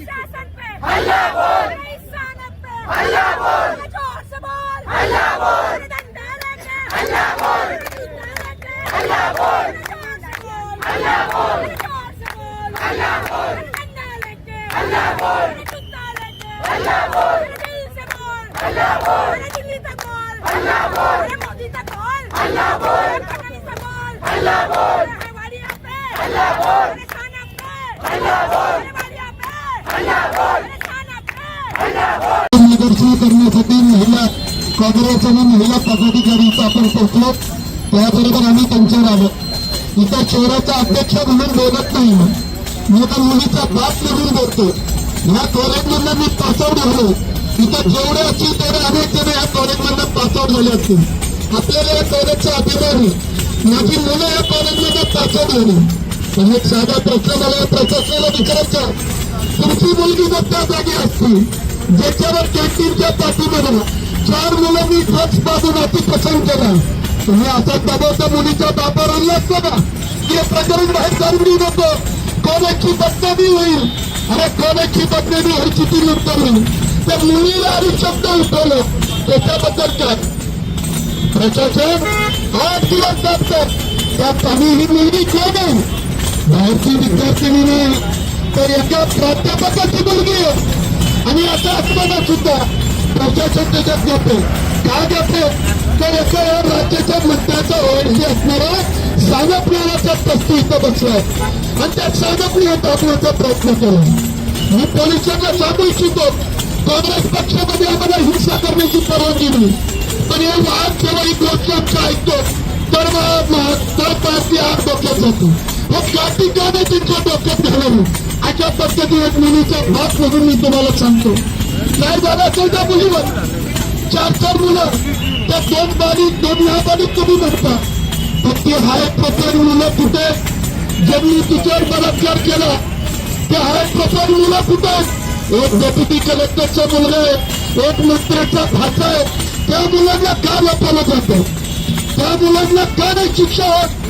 शासन पे हल्ला बोल इंसानियत पे हल्ला बोल जोर से बोल हल्ला बोल डंडा लेके हल्ला बोल करण्यासाठी महिला काँग्रेस आणि महिला पदाधिकारी आपण पोहोचलो. त्याबरोबर आम्ही त्यांच्यावर आलो. इथं शहराचा अध्यक्ष म्हणून बोलत नाही. मी तर मुलीचा बाप म्हणून बोलतो. या कॉलेजमधनं मी पासआउट झालो. इथं जेवढे असतील तेवढे अनेक जण या कॉलेजमधनं पासआउट झाले असतील. आपल्याला या कॉलेजचा अभिमान माझी मुलं या कॉलेजमध्ये पासआउट झाली. पण एक साधा प्रश्न मला प्रशासनाला विचारायचा तुमची मुलगी जर त्या जागी असतील ज्याच्यावर कॅन्टीनच्या पाठीमध्ये चार मुलं मी ड्रग्स बाजून अति पसंत केला तुम्ही असा मुलीच्या बापावर आणला असता का हे प्रकरण बाहेर काढून नको कॉलेजची बदनामी होईल अरे कॉलेजची बदनामी हर नंतर होईल त्या मुलीला आणि शब्द उठवलं त्याच्याबद्दल काय प्रशासन आठ दिवस जातात त्यात आम्ही ही? मुलगी कोण आहे बाहेरची विद्यार्थिनी नाही तर एका प्राध्यापकाची मुलगी आहे आणि असं असताना सुद्धा प्रशासन त्याच्यात घेते. का घेते? तर एका या राज्याच्या मुद्द्याचा ओळखी असणारा सानप नावाचा पस्ती इथं बसलाय. आणि त्या सानप टाकण्याचा प्रयत्न केला. मी पोलिसांना सांगू इच्छितो काँग्रेस पक्षामध्ये आम्हाला हिंसा करण्याची परवानगी नाही. पण हे वाद जेव्हा ही गोष्ट आमचा ऐकतो तर मग तर पार्टी आग डोक्यात जातो. हे गाठी गाणे तुमच्या डोक्यात अशा पद्धतीने एक मुलीचा भाग म्हणून मी तुम्हाला सांगतो. काय झालं असेल त्या मुलीवर. चार चार मुलं. त्या दोन बारीक दोन ह्या बारीक कमी म्हणता. फक्त हा एक प्रकार मुलं कुठे? ज्यांनी तिच्यावर बलात्कार केला त्या एक प्रकार मुलं कुठे? एक डेप्युटी कलेक्टरचा मुलगा आहे एक मंत्र्याचा भाचा आहे. त्या मुलांना का लपवलं जातं? त्या मुलांना का नाही शिक्षा होत?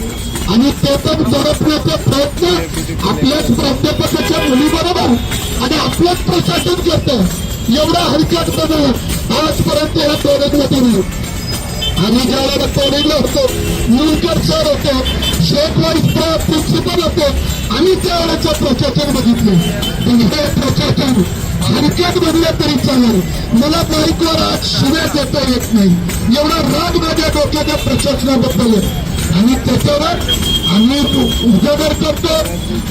आणि ते पण दडपण्याचा प्रयत्न आपल्याच प्राध्यापकाच्या मुलीबरोबर आणि आपलंच प्रशासन करतं. एवढा हलक्यात आजपर्यंत या कॉलेजमध्ये नाही. आम्ही ज्यावेळेला कॉलेजला होतो मुलकर सर होतो शेख वाईस प्रिन्सिपल होतो आणि त्यावेळेचं प्रशासन बघितलं. पण हे प्रशासन हलक्यात बनलं तरी चालेल. मला बाईकवर आज शिव्या देता येत नाही. एवढा राग माझ्या डोक्याच्या प्रशासनाबद्दल आहे. आणि त्याच्यावर आम्ही उजागर करतो.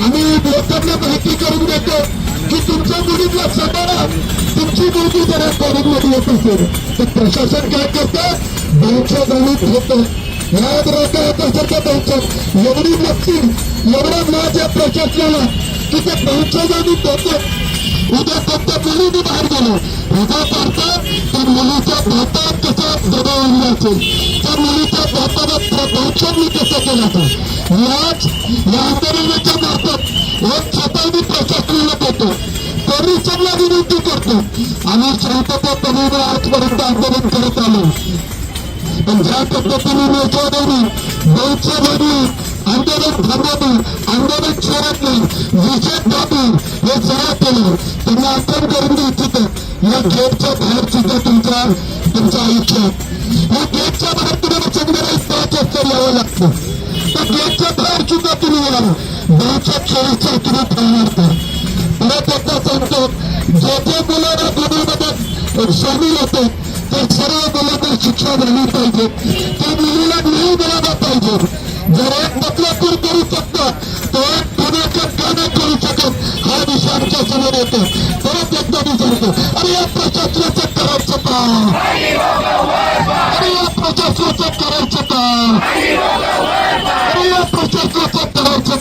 आम्ही लोकांना माहिती करून देतो. की तुमच्या मुलीतला सटारा तुमची मुलगी जर कॉलेजमध्ये येत असेल. तर प्रशासन काय करतं? बँकच्या जाणीत होतं याद राहता याच्यासारख्या बँकेत एवढी नक्की एवढा माझ्या प्रशासनाला की ते बँकच्या जाणीत होतं उद्या फक्त मुलीने बाहेर गेलो. उद्या करता तर मुलीच्या भातात कसा दबाव असेल. त्या मुलीच्या भाताला बहुचक मी कसं केला असेल याच या आंदोलनाच्या मार्फत एक छोटा मी प्रशासनाला देतो. पोलिसांना विनंती करतो. आम्ही शांततापणे आजपर्यंत आंदोलन करत आलो. पण ज्या पद्धतीने नेत्याने बहुत्सवादी आंदोलन थांबवलं आंदोलन सोडत नाही निषेध दाबी हे जरा केलं त्यांना आठवण करून देऊ इच्छितो. या गेटच्या बाहेर सुद्धा तुमचा तुमचं आयुष्य. या गेटच्या बाहेर तुम्हाला संध्याकाळी पाच वाजता यावं लागतं त्या गेटच्या बाहेर सुद्धा तुम्ही यावं बहुच्या खेळीचा तुम्ही थांबणार तर परत एकदा सांगतो जे जे मुलांना गुन्ह्यामध्ये सामील होते ते सर्व मुलांना शिक्षा झाली पाहिजे त्या मुलीला नाही मिळाला पाहिजे जर एक बदलापूर करू शकतात तो एक पुण्याच्या का करू शकत हा विषय आमच्यासमोर येतो परत एकदा मी सांगतो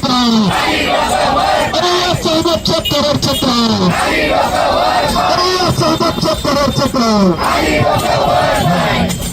का अरे या प्रशासनाचं करायचं का अरे या साहेबांचं करायचं का अरे